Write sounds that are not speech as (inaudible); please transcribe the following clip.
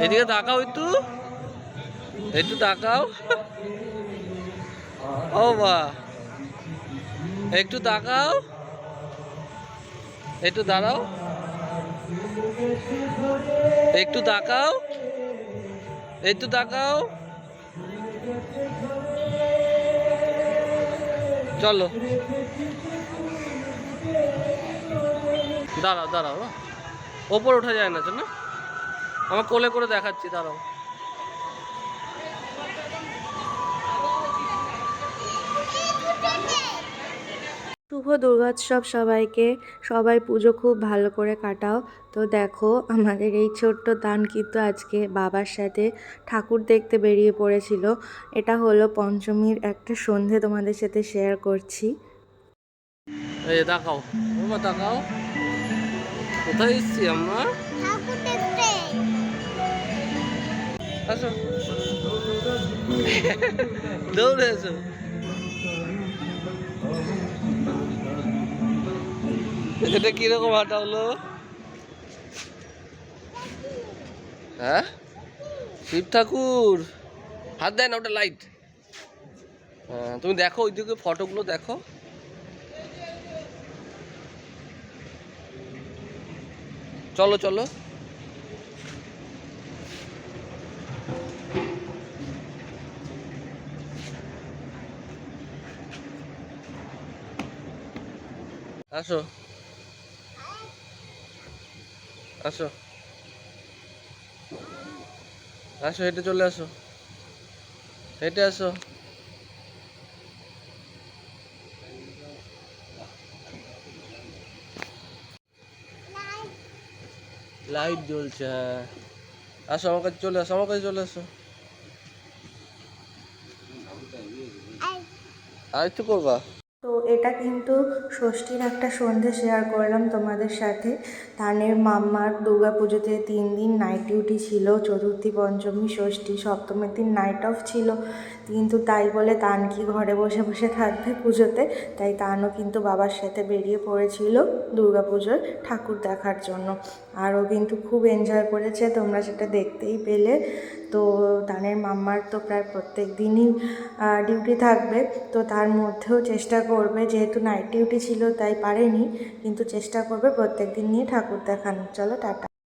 এদিকে তাকাও একটু। একটু তাকাও। ও বা একটু তাকাও। একটু দাঁড়াও। একটু তাকাও। একটু তাকাও। চলো। দাঁড়াও দাঁড়াও। ওপর ওঠা যায় না না আমার কোলে করে দেখাচ্ছি দাঁড়াও। শুভ দুর্গোৎসব সবাইকে। সবাই পুজো খুব ভালো করে কাটাও। তো দেখো আমাদের এই ছোট্ট দান কিন্তু আজকে বাবার সাথে ঠাকুর দেখতে বেরিয়ে পড়েছিল। এটা হলো পঞ্চমীর একটা সন্ধে তোমাদের সাথে শেয়ার করছি। এই বাবা তাকাও কোথায় এসছি আমরা? আসো। (laughs) দৌড়ে এসো এটা কীরকম হাঁটা হলো? হ্যাঁ? শিব ঠাকুর। হাত দেয় না ওটা লাইট হ্যাঁ তুমি দেখো ওইদিকে ফটোগুলো দেখো। চলো চলো। আসো। আসো। আসো, হেঁটে চলে আসো। হেঁটে আসো। লাইট জ্বলছে হ্যাঁ। আসো, আমার কাছে চলে আসো, আমার কাছে চলে আসো। আর একটু করবা? তো এটা কিন্তু ষষ্ঠীর একটা সন্ধে শেয়ার করলাম তোমাদের সাথে। তানের মাম্মার দুর্গা পুজোতে তিন দিন নাইট ডিউটি ছিল, চতুর্থী, পঞ্চমী, ষষ্ঠী, সপ্তমীর দিন নাইট অফ ছিল। কিন্তু তাই বলে তান কি ঘরে বসে বসে থাকবে পুজোতে? তাই তানও কিন্তু বাবার সাথে বেরিয়ে পড়েছিল দুর্গা পুজোর ঠাকুর দেখার জন্য। আরও কিন্তু খুব এনজয় করেছে, তোমরা সেটা দেখতেই পেলে। তো তানের মাম্মার তো প্রায় প্রত্যেক দিনই ডিউটি থাকবে। তো তার মধ্যেও চেষ্টা করবে যেহেতু নাইট ডিউটি ছিল তাই পারেনি, কিন্তু চেষ্টা করবে প্রত্যেক দিন নিয়ে ঠাকুর দেখানো চলো টাটা।